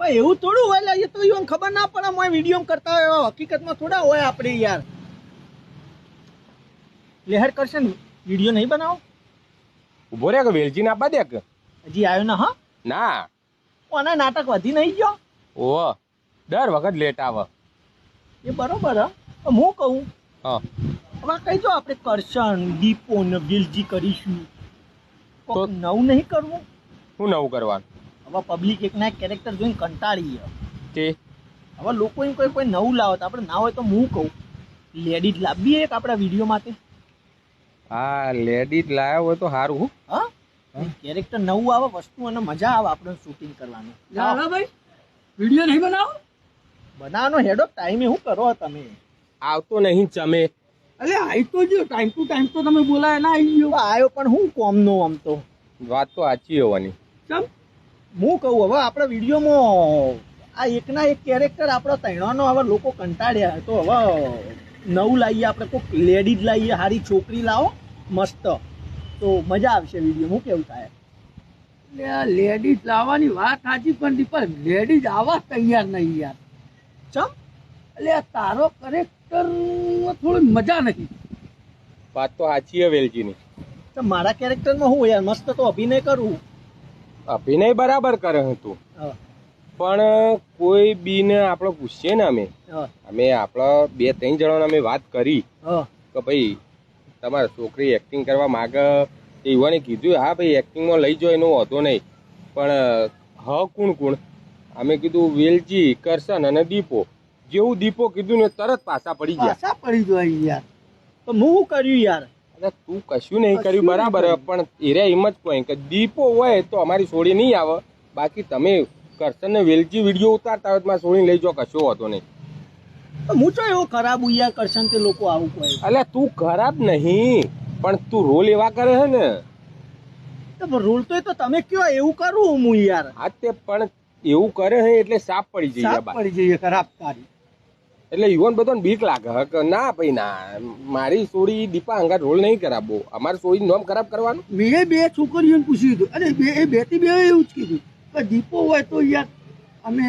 પણ એવું થોડું હોય લા, એ તો ઈવન ખબર ના પડે મોય વીડિયો કરતા હોય એવા હકીકતમાં થોડા હોય આપણે યાર. લેહર કરશે ને વીડિયો નહીં બનાવો? ઊભો રે કે વેલજી ના આપવા દે કે? હજી આવ્યો ના હા? ના. આના નાટક વધી નહીં ગયો? ઓ દર વખત લેટ આવે. એ બરોબર હા? હું કહું? હા. હવે કહી દો આપણે કરશન દીપો ને વિલજી કરીશું. તો- નવું નહીં કરવું? હું નવું કરવાનું? હવે પબ્લિક એકના એક કેરેક્ટર જોઈને કંટાળી ગયા તે? હવે લોકો એમ કોઈ કોઈ નવું લાવો. તો આપણે ના હોય તો હું કહું. લેડીઝ લાવીએ એક આપણા વીડિયો માટે. હા લેડીઝ લાવ્યો હોય તો સારું હા. કેરેક્ટર નવું આવે વસ્તુ અને મજા આવે આપણે શૂટિંગ કરવાનું. ભાઈ. વીડિયો નહીં બનાવો? બનાવવાનો હેડ ઓફ ટાઈમે શું કરો તમે. આવતો નહીં ચમે અલે આઈ તો જો ટાઈમ ટુ ટાઈમ તો તમે બોલાય ના આવી ગયો આવ્યો પણ હું કોમનો આમ તો? વાત તો સાચી હોવાની. ચમ? હું કહું હવે આપણે વિડીયોમાં આ એકના એક કેરેક્ટર આપણા તૈણાનો હવે લોકો કંટાળ્યા તો હવે નવું લાવીએ આપણે કોઈક લેડીઝ લાવીએ સારી છોકરી લાવો મસ્ત. તો મજા આવશે વીડિયો હું કેવું થાય? એટલે આ લેડીઝ લાવવાની વાત સાચી પણ દીપા લેડીઝ આવા જ તૈયાર નહીં યાર. ચમ? એટલે આ તારો કેરેક્ટર થોડી મજા નથી. વાત તો સાચી હે વેલજીની. તો મારા કેરેક્ટરમાં હું યાર મસ્ત તો અભિનય કરું. અભિનય બરાબર કરે હું તું. પણ કોઈ બીને આપણે પૂછીએ ને અમે અમે આપણા બે ત્રણ જણાને અમે વાત કરી કે ભાઈ તમારા છોકરી એક્ટિંગ કરવા માગે તે યુવાને કીધું હા ભાઈ એક્ટિંગમાં લઈ જાઓ એનો વાંધો નહીં. પણ હ કુણ કુણ? અમે કીધું વેલજી કરશન અને દીપો. જેવું દીપો કીધું ને તરત પાછા પડી ગયા. પાછા પડી જાય યાર. તો હું કર્યું યાર? અરે તું કશું નહીં કર્યું બરાબર પણ એરે એમ જ કોઈ કે દીપો હોય તો અમારી સોડી નહીં આવે. બાકી તમે કરશનને વેલજી વીડિયો ઉતારતા હોય મારી સોડી લઈ જાઓ કશો હોતો નહીં. હું તો એવો ખરાબ ઉયા કરશન તે લોકો આવું કહે અલ્યા તું ખરાબ નહીં પણ તું રોલ એવા કરે છે ને. રોલ તો એ તો તમે કયો એવું કરું હું યાર. હા તે પણ એવું કરે છે એટલે સાપ પડી જઈએ સાફ પડી જઈએ ખરાબ તારી એટલે યુવાન બધાને બીક લાગે. કે ના ભાઈ ના મારી સોડી દીપા અંગાત રોલ નહીં કરાવવો. અમારે સોડી નોમ ખરાબ કરવાનું. મેં બે છોકરીઓને પૂછ્યું હતું. અને બે એ બેટી બે એવું જ કીધું. કે દીપો હોય તો યાર અમે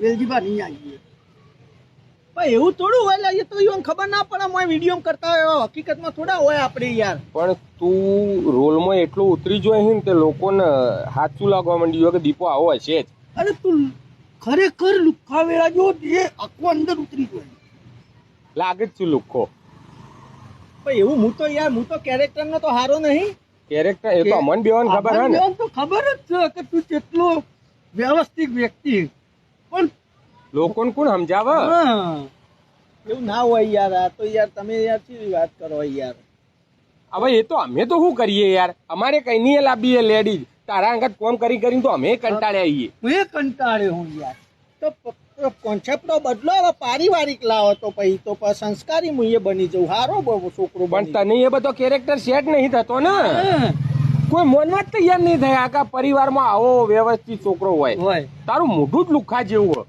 વેલજીબા નહીં આવીએ. પણ એવું થોડું હોય લા, એ તો ઈવન ખબર ના પડે. મોય વીડિયો કરતા હોય એવા હકીકતમાં થોડા હોય આપણે યાર. પણ તું રોલમાં એટલું ઉતરી જોઈ ને તે લોકોને હાથું લાગવા માંડ્યું કે દીપો આવો હશે જ. અરે તું ખરેખર લુખ્ખા વેળા જો એ આખો અંદર ઉતરી ગયો. લાગે જ છું લુખ્ખો પણ એવું હું તો યાર હું તો કેરેક્ટર નો તો હારો નહીં. કેરેક્ટર એ તો અમન બેવાને ખબર હે ને. તો ખબર જ છે કે તું કેટલો વ્યવસ્થિત વ્યક્તિ. પણ લોકોને કોણ સમજાવે? એવું ના હોય યાર આ તો યાર તમે યાર કેવી વાત કરો યાર. હવે એ તો અમે તો શું કરીએ યાર? અમારે કઈ નહીં લાવીએ લેડીઝ તારા અંગત કોમ કરી કરીને તો અમે કંટાળ્યા આવીએ હું કંટાળે હું યાર. તો કોન્સેપ્ટ નો બદલો હવે પારિવારિક લાવો તો પછી તો સંસ્કારી મુયે એ બની જવું. હારો બહુ છોકરો પણ નહીં તને એ બધો કેરેક્ટર સેટ નહીં થતો ને? કોઈ મોનવા જ તૈયાર નહીં થયા કે પરિવારમાં આવો વ્યવસ્થિત છોકરો હોય. તારું મોઢું જ લુખા જેવું હોય.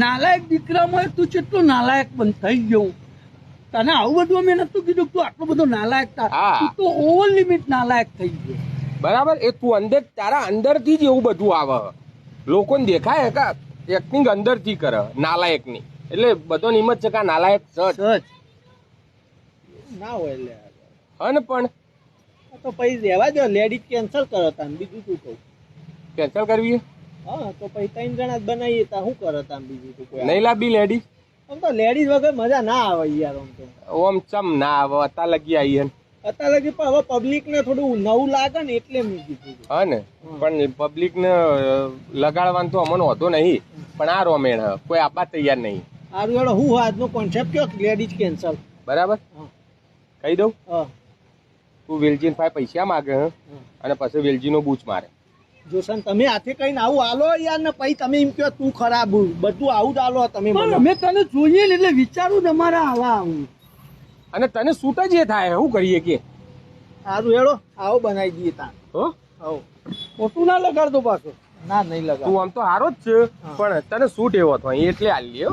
નાલાયક દીકરામાં તું કેટલો નાલાયક બન થઈ ગયો. તને આવું બધું અમે નતું કીધું તું આટલો બધો નાલાયક. તું તો ઓવર લિમિટ નાલાયક થઈ ગયો. બરાબર? એ તું અંદર તારા અંદરથી જ એવું બધું આવે. લોકોને દેખાય કા એક્ટિંગ અંદરથી કરે નાલાયકની. એટલે બધો નિમત છે કે નાલાયક. સચ ના હોય લે હન પણ? તો પછી રહેવા દો લેડીઝ કેન્સલ કરો તાન. બીજું શું કહું? કેન્સલ કરવી હા? તો પછી ત્રણ જણા જ બનાવીએ તા. શું કરો તાન બીજું શું નહીં લાબી લેડીઝ આમ તો લેડીઝ વગર મજા ના આવે યાર આમ તો. ઓમ ચમ ના આવે અતા લગી ને. અત્યારે લગી પણ હવે પબ્લિક ને થોડું નવું લાગે ને એટલે મેં કીધું હા ને પણ પબ્લિક ને લગાડવાનું તો અમને હોતો નહીં પણ આ રોમેણ. કોઈ આપવા તૈયાર નહીં. સારું હેડો હું આજનો કોન્સેપ્ટ કયો? લેડીઝ કેન્સલ બરાબર? કહી દઉં? હા. તું વેલજીન ભાઈ પૈસા માગે અને પછી વેલજી નો બૂચ મારે. જોશન તમે હાથે કઈ આવું આલો યાર ને પછી તમે એમ કહો તું ખરાબ બધું આવું જ આલો તમે પણ અમે તને જોઈએ ને એટલે વિચારું તમારા આવા આવું. અને તને સૂટ જ એ થાય શું કરીએ કે? સારું હેડો આવો બનાવી દઈએ તા હો? આવો. ખોટું ના લગાડતો પાછો. ના નહીં લગાડ તું આમ તો હારો જ છે પણ તને સૂટ એવો હતો એટલે હાલ લ્યો.